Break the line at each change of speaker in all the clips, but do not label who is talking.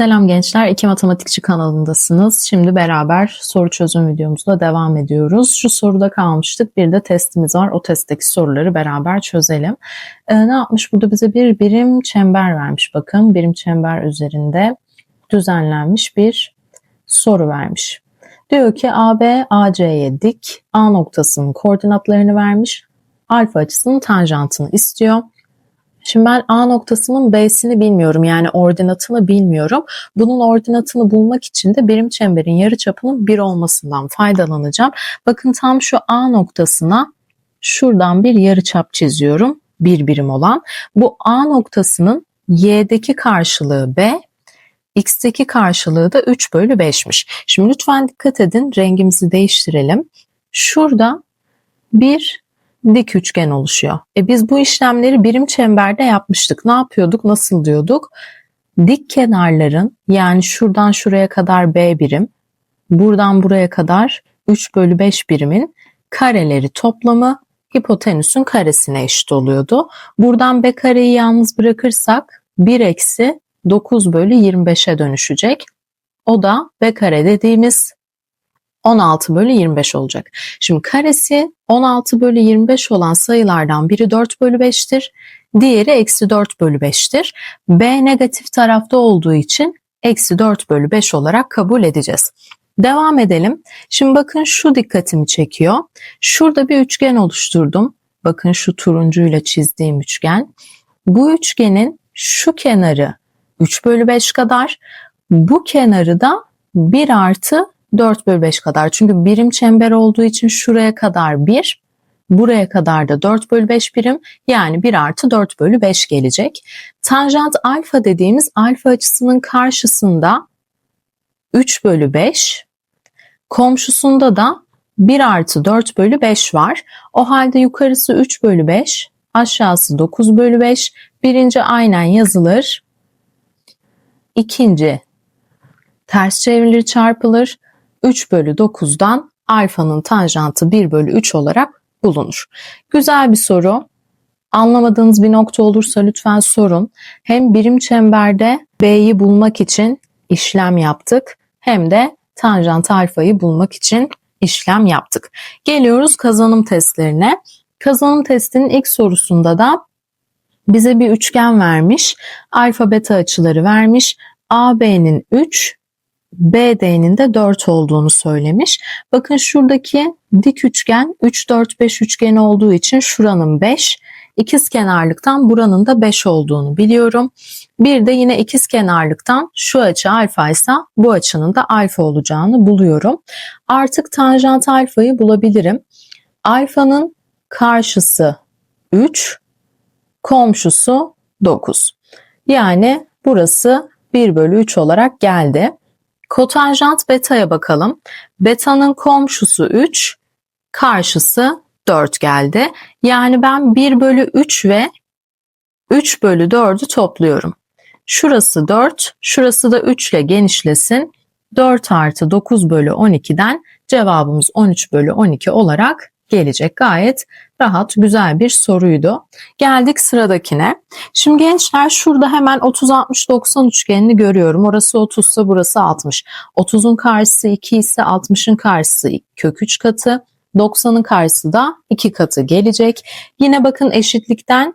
Selam gençler, İki Matematikçi kanalındasınız. Şimdi beraber soru çözüm videomuzla devam ediyoruz. Şu soruda kalmıştık. Bir de testimiz var. O testteki soruları beraber çözelim. Ee, ne yapmış? Burada bize bir birim çember vermiş. Bakın birim çember üzerinde düzenlenmiş bir soru vermiş. Diyor ki AB AC'ye dik, A noktasının koordinatlarını vermiş. Alfa açısının tanjantını istiyor. Şimdi ben A noktasının B'sini bilmiyorum yani ordinatını bilmiyorum. Bunun ordinatını bulmak için de birim çemberin yarıçapının 1 olmasından faydalanacağım. Bakın tam şu A noktasına şuradan bir yarıçap çiziyorum. Bir birim olan. Bu A noktasının Y'deki karşılığı B, X'teki karşılığı da 3 bölü 5'miş. Şimdi lütfen dikkat edin rengimizi değiştirelim. Şurada bir dik üçgen oluşuyor. E biz bu işlemleri birim çemberde yapmıştık. Ne yapıyorduk? Nasıl diyorduk? Dik kenarların yani şuradan şuraya kadar B birim, buradan buraya kadar 3 bölü 5 birimin kareleri toplamı hipotenüsün karesine eşit oluyordu. Buradan B kareyi yalnız bırakırsak 1 eksi 9 bölü 25'e dönüşecek. O da B kare dediğimiz 16 bölü 25 olacak. Şimdi karesi 16 bölü 25 olan sayılardan biri 4 bölü 5'tir. Diğeri eksi 4 bölü 5'tir. B negatif tarafta olduğu için eksi 4 bölü 5 olarak kabul edeceğiz. Devam edelim. Şimdi bakın şu dikkatimi çekiyor. Şurada bir üçgen oluşturdum. Bakın şu turuncuyla çizdiğim üçgen. Bu üçgenin şu kenarı 3 bölü 5 kadar. Bu kenarı da 1 artı 4 bölü 5 kadar. Çünkü birim çember olduğu için şuraya kadar 1, buraya kadar da 4 bölü 5 birim yani 1 artı 4 bölü 5 gelecek. Tanjant alfa dediğimiz alfa açısının karşısında 3 bölü 5, komşusunda da 1 artı 4 bölü 5 var. O halde yukarısı 3 bölü 5, aşağısı 9 bölü 5. Birinci aynen yazılır. İkinci ters çevrilir çarpılır. 3 bölü 9'dan alfanın tanjantı 1 bölü 3 olarak bulunur. Güzel bir soru. Anlamadığınız bir nokta olursa lütfen sorun. Hem birim çemberde B'yi bulmak için işlem yaptık hem de tanjant alfayı bulmak için işlem yaptık. Geliyoruz kazanım testlerine. Kazanım testinin ilk sorusunda da bize bir üçgen vermiş. Alfa beta açıları vermiş. AB'nin 3, BD'nin de 4 olduğunu söylemiş. Bakın şuradaki dik üçgen 3 4 5 üçgeni olduğu için şuranın 5, ikiz kenarlıktan buranın da 5 olduğunu biliyorum. Bir de yine ikiz kenarlıktan şu açı alfa ise bu açının da alfa olacağını buluyorum. Artık tanjant alfayı bulabilirim. Alfanın karşısı 3, komşusu 9. Yani burası 1 bölü 3 olarak geldi. Kotanjant beta'ya bakalım. Beta'nın komşusu 3, karşısı 4 geldi. Yani ben 1 bölü 3 ve 3 bölü 4'ü topluyorum. Şurası 4, şurası da 3 ile genişlesin. 4 artı 9 bölü 12'den cevabımız 13 bölü 12 olarak gelecek. Gayet rahat, güzel bir soruydu. Geldik sıradakine. Şimdi gençler şurada hemen 30-60-90 üçgenini görüyorum. Orası 30 ise burası 60. 30'un karşısı 2 ise 60'ın karşısı kök 3 katı. 90'ın karşısı da 2 katı gelecek. Yine bakın eşitlikten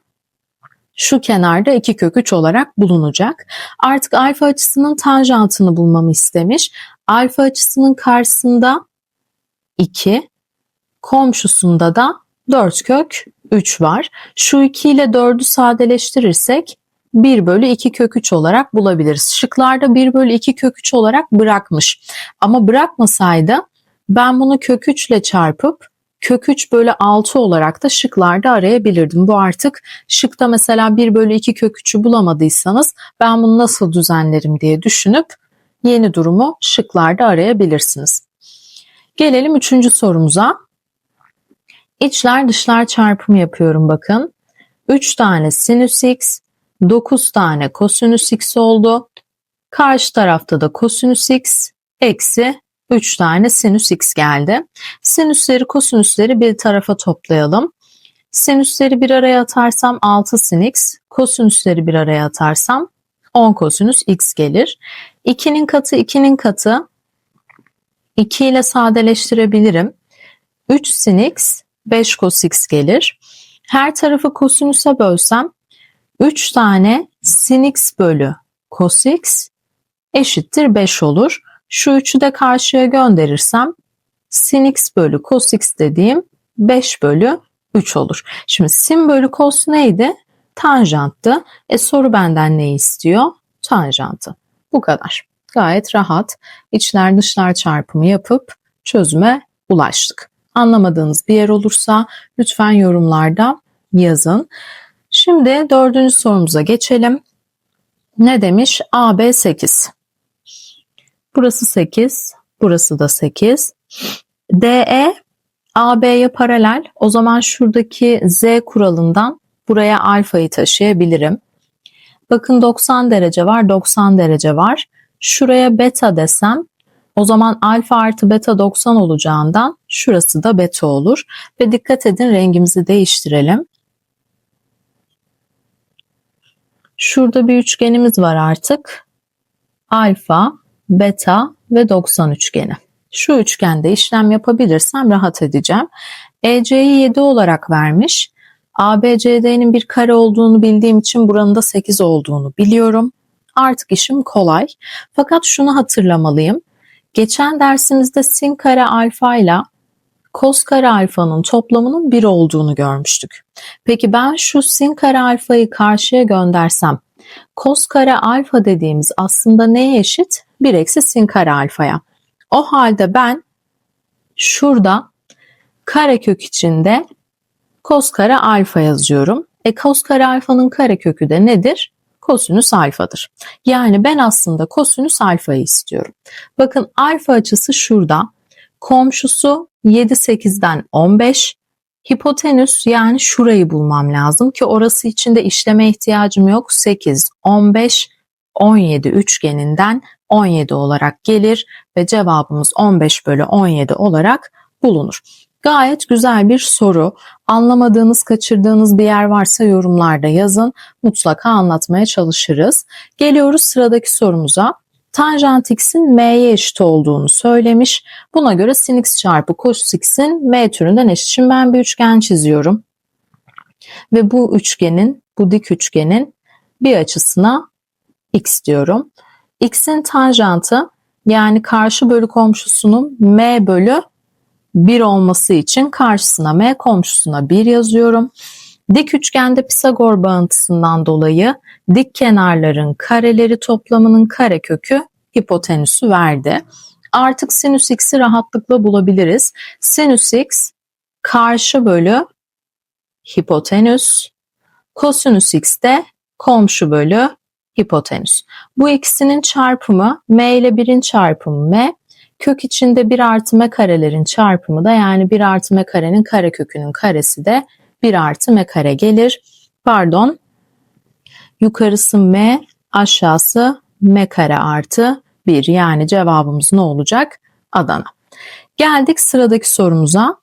şu kenarda 2 kök 3 olarak bulunacak. Artık alfa açısının tanjantını bulmamı istemiş. Alfa açısının karşısında 2, komşusunda da 4 kök 3 var. Şu 2 ile 4'ü sadeleştirirsek 1 bölü 2 kök 3 olarak bulabiliriz. Şıklarda 1 bölü 2 kök 3 olarak bırakmış. Ama bırakmasaydı ben bunu kök 3 ile çarpıp kök 3 bölü 6 olarak da şıklarda arayabilirdim. Bu artık şıkta mesela 1 bölü 2 kök 3'ü bulamadıysanız ben bunu nasıl düzenlerim diye düşünüp yeni durumu şıklarda arayabilirsiniz. Gelelim üçüncü sorumuza. İçler dışlar çarpımı yapıyorum bakın. 3 tane sinüs x, 9 tane kosinüs x oldu. Karşı tarafta da kosinüs x eksi 3 tane sinüs x geldi. Sinüsleri kosinüsleri bir tarafa toplayalım. Sinüsleri bir araya atarsam 6 sin x, kosinüsleri bir araya atarsam 10 kosinüs x gelir. 2'nin katı 2'nin katı 2 ile sadeleştirebilirim. 3 sin x 5 cos x gelir. Her tarafı kosinüse bölsem 3 tane sin x bölü cos x eşittir 5 olur. Şu 3'ü de karşıya gönderirsem sin x bölü cos x dediğim 5 bölü 3 olur. Şimdi sin bölü cos neydi? Tanjanttı. E soru benden ne istiyor? Tanjantı. Bu kadar. Gayet rahat içler dışlar çarpımı yapıp çözüme ulaştık. Anlamadığınız bir yer olursa lütfen yorumlarda yazın. Şimdi dördüncü sorumuza geçelim. Ne demiş? AB 8. Burası 8, burası da 8. DE AB'ye paralel. O zaman şuradaki Z kuralından buraya alfayı taşıyabilirim. Bakın 90 derece var, 90 derece var. Şuraya beta desem o zaman alfa artı beta 90 olacağından şurası da beta olur. Ve dikkat edin rengimizi değiştirelim. Şurada bir üçgenimiz var artık. Alfa, beta ve 90 üçgeni. Şu üçgende işlem yapabilirsem rahat edeceğim. EC'yi 7 olarak vermiş. ABCD'nin bir kare olduğunu bildiğim için buranın da 8 olduğunu biliyorum. Artık işim kolay. Fakat şunu hatırlamalıyım. Geçen dersimizde sin kare alfa ile kos kare alfanın toplamının 1 olduğunu görmüştük. Peki ben şu sin kare alfayı karşıya göndersem kos kare alfa dediğimiz aslında neye eşit? 1 eksi sin kare alfaya. O halde ben şurada karekök içinde kos kare alfa yazıyorum. E kos kare alfanın karekökü de nedir? Kosinüs alfadır. Yani ben aslında kosinüs alfayı istiyorum. Bakın alfa açısı şurada. Komşusu 7 8'den 15. Hipotenüs yani şurayı bulmam lazım ki orası için de işleme ihtiyacım yok. 8, 15, 17 üçgeninden 17 olarak gelir ve cevabımız 15 bölü 17 olarak bulunur. Gayet güzel bir soru. Anlamadığınız, kaçırdığınız bir yer varsa yorumlarda yazın. Mutlaka anlatmaya çalışırız. Geliyoruz sıradaki sorumuza. Tanjant x'in m'ye eşit olduğunu söylemiş. Buna göre sin x çarpı cos x'in m türünden eşit. Şimdi ben bir üçgen çiziyorum. Ve bu üçgenin, bu dik üçgenin bir açısına x diyorum. x'in tanjantı yani karşı bölü komşusunun m bölü 1 olması için karşısına m komşusuna 1 yazıyorum. Dik üçgende Pisagor bağıntısından dolayı dik kenarların kareleri toplamının karekökü hipotenüsü verdi. Artık sinüs x'i rahatlıkla bulabiliriz. Sinüs x karşı bölü hipotenüs, kosinüs x de komşu bölü hipotenüs. Bu ikisinin çarpımı m ile 1'in çarpımı m, kök içinde 1 artı m karelerin çarpımı da yani 1 artı m karenin karekökünün karesi de 1 artı m kare gelir. Pardon. Yukarısı m, aşağısı m kare artı 1. Yani cevabımız ne olacak? Adana. Geldik sıradaki sorumuza.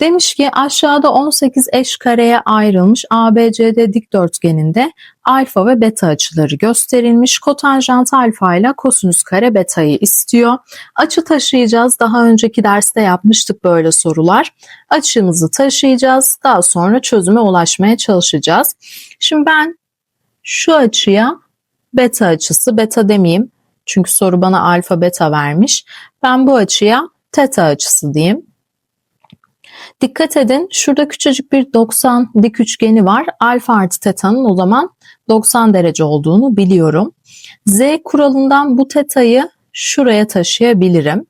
Demiş ki aşağıda 18 eş kareye ayrılmış ABCD dikdörtgeninde alfa ve beta açıları gösterilmiş. Kotanjant alfa ile kosinüs kare betayı istiyor. Açı taşıyacağız. Daha önceki derste yapmıştık böyle sorular. Açımızı taşıyacağız. Daha sonra çözüme ulaşmaya çalışacağız. Şimdi ben şu açıya beta açısı, beta demeyeyim. Çünkü soru bana alfa beta vermiş. Ben bu açıya teta açısı diyeyim. Dikkat edin şurada küçücük bir 90 dik üçgeni var. Alfa artı teta'nın o zaman 90 derece olduğunu biliyorum. Z kuralından bu teta'yı şuraya taşıyabilirim.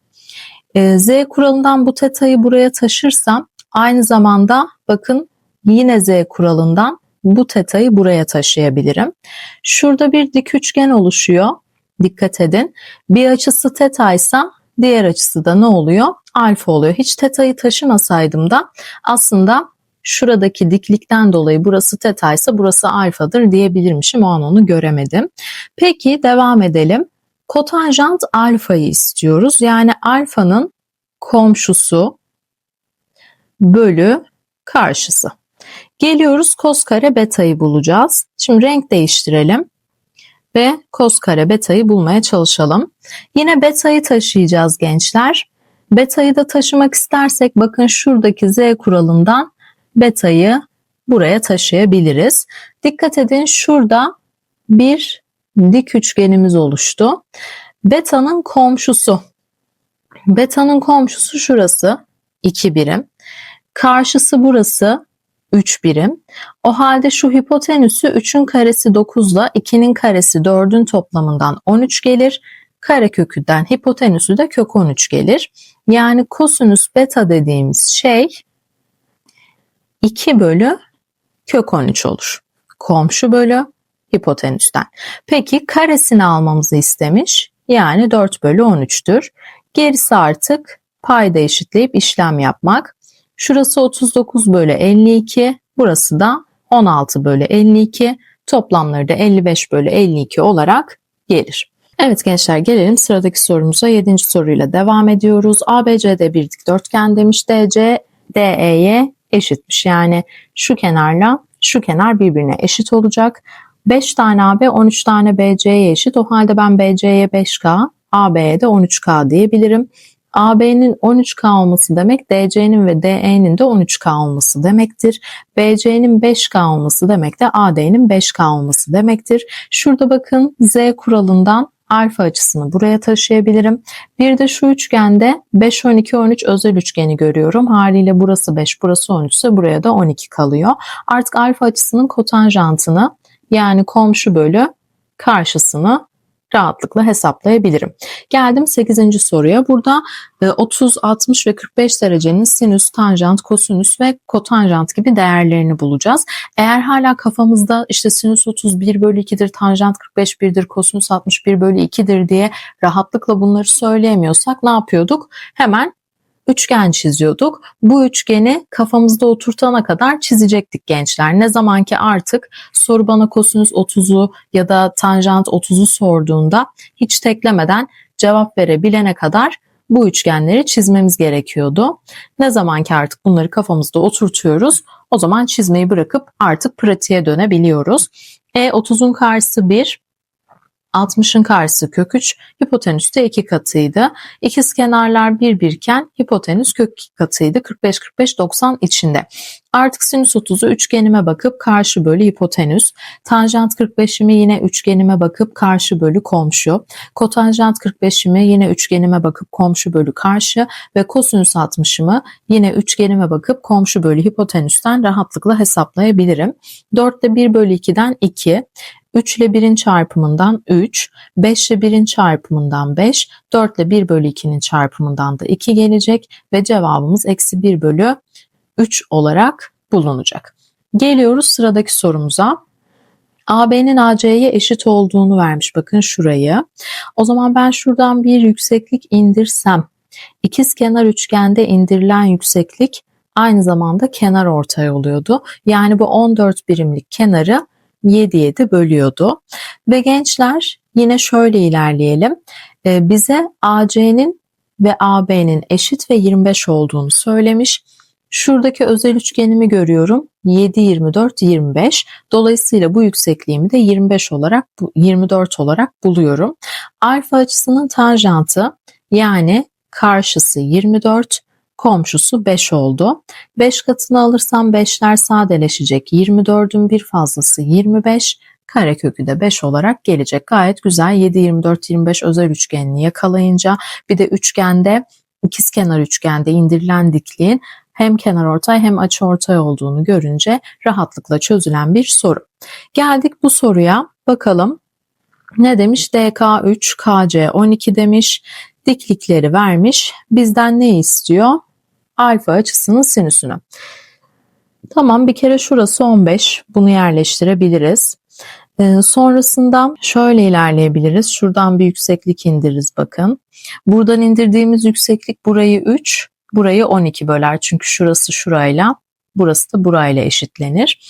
Ee, Z kuralından bu teta'yı buraya taşırsam aynı zamanda bakın yine Z kuralından bu teta'yı buraya taşıyabilirim. Şurada bir dik üçgen oluşuyor. Dikkat edin. Bir açısı teta ise diğer açısı da ne oluyor? alfa oluyor. Hiç teta'yı taşımasaydım da aslında şuradaki diklikten dolayı burası teta ise burası alfadır diyebilirmişim. O an onu göremedim. Peki devam edelim. Kotanjant alfayı istiyoruz. Yani alfanın komşusu bölü karşısı. Geliyoruz kos kare beta'yı bulacağız. Şimdi renk değiştirelim. Ve kos kare beta'yı bulmaya çalışalım. Yine beta'yı taşıyacağız gençler. Beta'yı da taşımak istersek bakın şuradaki z kuralından beta'yı buraya taşıyabiliriz. Dikkat edin şurada bir dik üçgenimiz oluştu. Beta'nın komşusu. Beta'nın komşusu şurası 2 birim. Karşısı burası 3 birim. O halde şu hipotenüsü 3'ün karesi 9 ile 2'nin karesi 4'ün toplamından 13 gelir. Karekökünden hipotenüsü de kök 13 gelir. Yani kosinüs beta dediğimiz şey 2 bölü kök 13 olur. Komşu bölü hipotenüsten. Peki karesini almamızı istemiş. Yani 4 bölü 13'tür. Gerisi artık payda eşitleyip işlem yapmak. Şurası 39 bölü 52. Burası da 16 bölü 52. Toplamları da 55 bölü 52 olarak gelir. Evet gençler gelelim sıradaki sorumuza. 7. soruyla devam ediyoruz. ABCD bir dikdörtgen demiş. DC DE'ye eşitmiş. Yani şu kenarla şu kenar birbirine eşit olacak. 5 tane AB 13 tane BC'ye eşit. O halde ben BC'ye 5K, AB'ye de 13K diyebilirim. AB'nin 13K olması demek DC'nin ve DE'nin de 13K olması demektir. BC'nin 5K olması demek de AD'nin 5K olması demektir. Şurada bakın Z kuralından alfa açısını buraya taşıyabilirim. Bir de şu üçgende 5, 12, 13 özel üçgeni görüyorum. Haliyle burası 5, burası 13 ise buraya da 12 kalıyor. Artık alfa açısının kotanjantını yani komşu bölü karşısını rahatlıkla hesaplayabilirim. Geldim 8. soruya. Burada 30, e, 60 ve 45 derecenin sinüs, tanjant, kosinüs ve kotanjant gibi değerlerini bulacağız. Eğer hala kafamızda işte sinüs 31 bölü 2'dir, tanjant 45 1'dir, kosinüs 61 bölü 2'dir diye rahatlıkla bunları söyleyemiyorsak ne yapıyorduk? Hemen üçgen çiziyorduk. Bu üçgeni kafamızda oturtana kadar çizecektik gençler. Ne zaman ki artık soru bana kosinüs 30'u ya da tanjant 30'u sorduğunda hiç teklemeden cevap verebilene kadar bu üçgenleri çizmemiz gerekiyordu. Ne zaman ki artık bunları kafamızda oturtuyoruz o zaman çizmeyi bırakıp artık pratiğe dönebiliyoruz. E 30'un karşısı 1, 60'ın karşısı kök 3, hipotenüs de 2 katıydı. İkiz kenarlar 1 birken hipotenüs kök 2 katıydı. 45 45 90 içinde. Artık sinüs 30'u üçgenime bakıp karşı bölü hipotenüs. Tanjant 45'imi yine üçgenime bakıp karşı bölü komşu. Kotanjant 45'imi yine üçgenime bakıp komşu bölü karşı ve kosinüs 60'ımı yine üçgenime bakıp komşu bölü hipotenüsten rahatlıkla hesaplayabilirim. 4 ile 1 bölü 2'den 2. 3 ile 1'in çarpımından 3, 5 ile 1'in çarpımından 5, 4 ile 1 bölü 2'nin çarpımından da 2 gelecek ve cevabımız eksi 1 bölü 3 olarak bulunacak. Geliyoruz sıradaki sorumuza. AB'nin AC'ye eşit olduğunu vermiş bakın şurayı. O zaman ben şuradan bir yükseklik indirsem ikiz kenar üçgende indirilen yükseklik aynı zamanda kenar ortay oluyordu. Yani bu 14 birimlik kenarı 7 7 bölüyordu. Ve gençler yine şöyle ilerleyelim. Ee, bize AC'nin ve AB'nin eşit ve 25 olduğunu söylemiş. Şuradaki özel üçgenimi görüyorum. 7, 24, 25. Dolayısıyla bu yüksekliğimi de 25 olarak, 24 olarak buluyorum. Alfa açısının tanjantı yani karşısı 24, komşusu 5 oldu. 5 katını alırsam 5'ler sadeleşecek. 24'ün bir fazlası 25. Karekökü de 5 olarak gelecek. Gayet güzel. 7, 24, 25 özel üçgenini yakalayınca bir de üçgende ikizkenar üçgende indirilen dikliğin hem kenar ortay hem açı ortay olduğunu görünce rahatlıkla çözülen bir soru. Geldik bu soruya. Bakalım ne demiş? DK 3, KC 12 demiş. Diklikleri vermiş. Bizden ne istiyor? Alfa açısının sinüsünü. Tamam bir kere şurası 15. Bunu yerleştirebiliriz. Ee, sonrasında şöyle ilerleyebiliriz. Şuradan bir yükseklik indiririz bakın. Buradan indirdiğimiz yükseklik burayı 3, burayı 12 böler. Çünkü şurası şurayla, burası da burayla eşitlenir.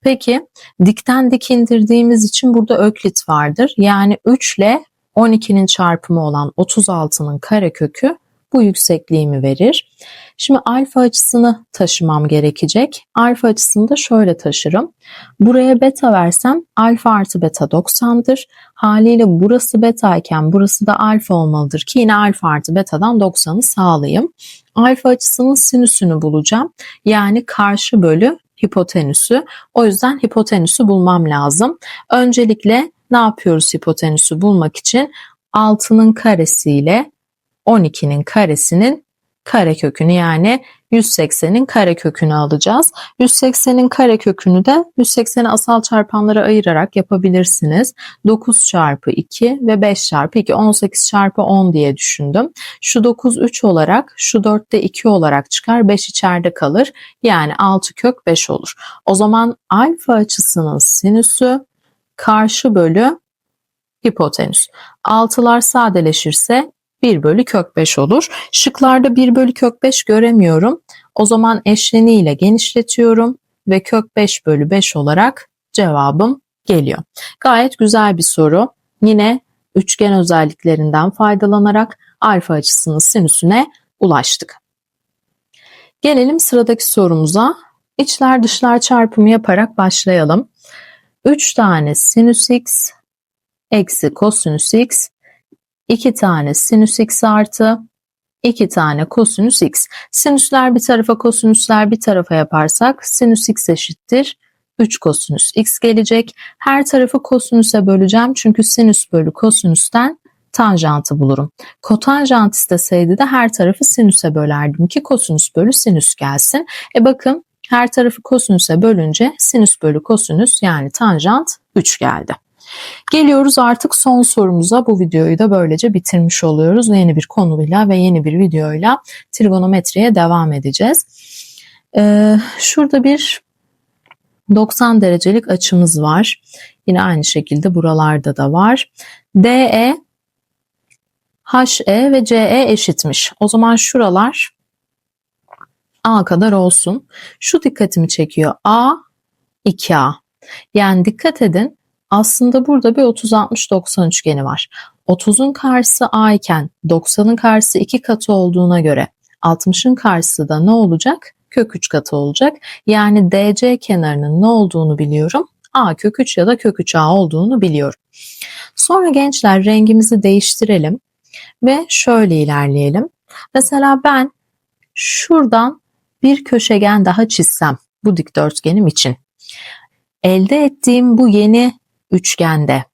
Peki dikten dik indirdiğimiz için burada öklit vardır. Yani 3 ile 12'nin çarpımı olan 36'nın karekökü bu yüksekliğimi verir. Şimdi alfa açısını taşımam gerekecek. Alfa açısını da şöyle taşırım. Buraya beta versem alfa artı beta 90'dır. Haliyle burası beta iken burası da alfa olmalıdır ki yine alfa artı betadan 90'ı sağlayayım. Alfa açısının sinüsünü bulacağım. Yani karşı bölü hipotenüsü. O yüzden hipotenüsü bulmam lazım. Öncelikle ne yapıyoruz hipotenüsü bulmak için? 6'nın karesiyle 12'nin karesinin karekökünü yani 180'in karekökünü alacağız. 180'in karekökünü de 180'i asal çarpanlara ayırarak yapabilirsiniz. 9 çarpı 2 ve 5 çarpı 2 18 çarpı 10 diye düşündüm. Şu 9 3 olarak şu 4 de 2 olarak çıkar 5 içeride kalır. Yani 6 kök 5 olur. O zaman alfa açısının sinüsü karşı bölü hipotenüs. Altılar sadeleşirse 1 bölü kök 5 olur. Şıklarda 1 bölü kök 5 göremiyorum. O zaman eşleniğiyle genişletiyorum ve kök 5 bölü 5 olarak cevabım geliyor. Gayet güzel bir soru. Yine üçgen özelliklerinden faydalanarak alfa açısının sinüsüne ulaştık. Gelelim sıradaki sorumuza. İçler dışlar çarpımı yaparak başlayalım. 3 tane sinüs x eksi kosinüs x 2 tane sinüs x artı 2 tane kosinüs x. Sinüsler bir tarafa kosinüsler bir tarafa yaparsak sinüs x eşittir 3 kosinüs x gelecek. Her tarafı kosinüse böleceğim çünkü sinüs bölü kosinüsten tanjantı bulurum. Kotanjant isteseydi de her tarafı sinüse bölerdim ki kosinüs bölü sinüs gelsin. E bakın her tarafı kosinüse bölünce sinüs bölü kosinüs yani tanjant 3 geldi. Geliyoruz artık son sorumuza. Bu videoyu da böylece bitirmiş oluyoruz. Yeni bir konuyla ve yeni bir videoyla trigonometriye devam edeceğiz. Ee, şurada bir 90 derecelik açımız var. Yine aynı şekilde buralarda da var. DE, HE ve CE eşitmiş. O zaman şuralar A kadar olsun. Şu dikkatimi çekiyor. A 2A. Yani dikkat edin aslında burada bir 30-60-90 üçgeni var. 30'un karşısı A iken 90'ın karşısı 2 katı olduğuna göre 60'ın karşısı da ne olacak? Kök 3 katı olacak. Yani DC kenarının ne olduğunu biliyorum. A kök 3 ya da kök 3 A olduğunu biliyorum. Sonra gençler rengimizi değiştirelim ve şöyle ilerleyelim. Mesela ben şuradan bir köşegen daha çizsem bu dikdörtgenim için. Elde ettiğim bu yeni üçgende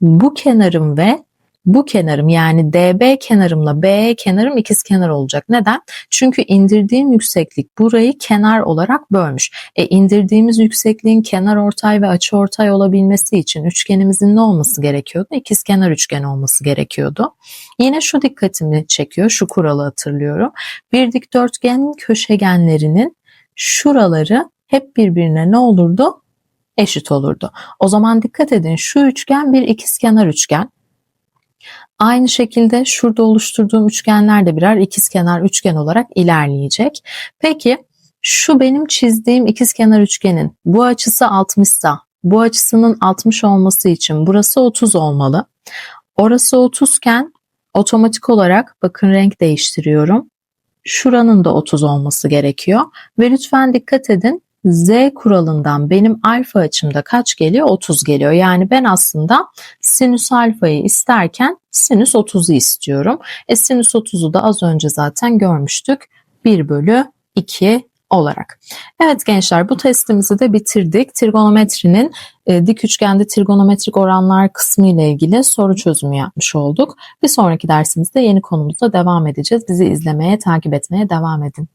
bu kenarım ve bu kenarım yani DB kenarımla BE kenarım ikiz kenar olacak. Neden? Çünkü indirdiğim yükseklik burayı kenar olarak bölmüş. E indirdiğimiz yüksekliğin kenar ortay ve açı ortay olabilmesi için üçgenimizin ne olması gerekiyordu? İkiz kenar üçgen olması gerekiyordu. Yine şu dikkatimi çekiyor. Şu kuralı hatırlıyorum. Bir dikdörtgenin köşegenlerinin şuraları hep birbirine ne olurdu? Eşit olurdu. O zaman dikkat edin şu üçgen bir ikizkenar üçgen. Aynı şekilde şurada oluşturduğum üçgenler de birer ikizkenar üçgen olarak ilerleyecek. Peki şu benim çizdiğim ikizkenar üçgenin bu açısı 60 ise bu açısının 60 olması için burası 30 olmalı. Orası 30 iken otomatik olarak bakın renk değiştiriyorum. Şuranın da 30 olması gerekiyor. Ve lütfen dikkat edin Z kuralından benim alfa açımda kaç geliyor? 30 geliyor. Yani ben aslında sinüs alfayı isterken sinüs 30'u istiyorum. E sinüs 30'u da az önce zaten görmüştük. 1 bölü 2 olarak. Evet gençler bu testimizi de bitirdik. Trigonometrinin e, dik üçgende trigonometrik oranlar kısmı ile ilgili soru çözümü yapmış olduk. Bir sonraki dersimizde yeni konumuzda devam edeceğiz. Bizi izlemeye, takip etmeye devam edin.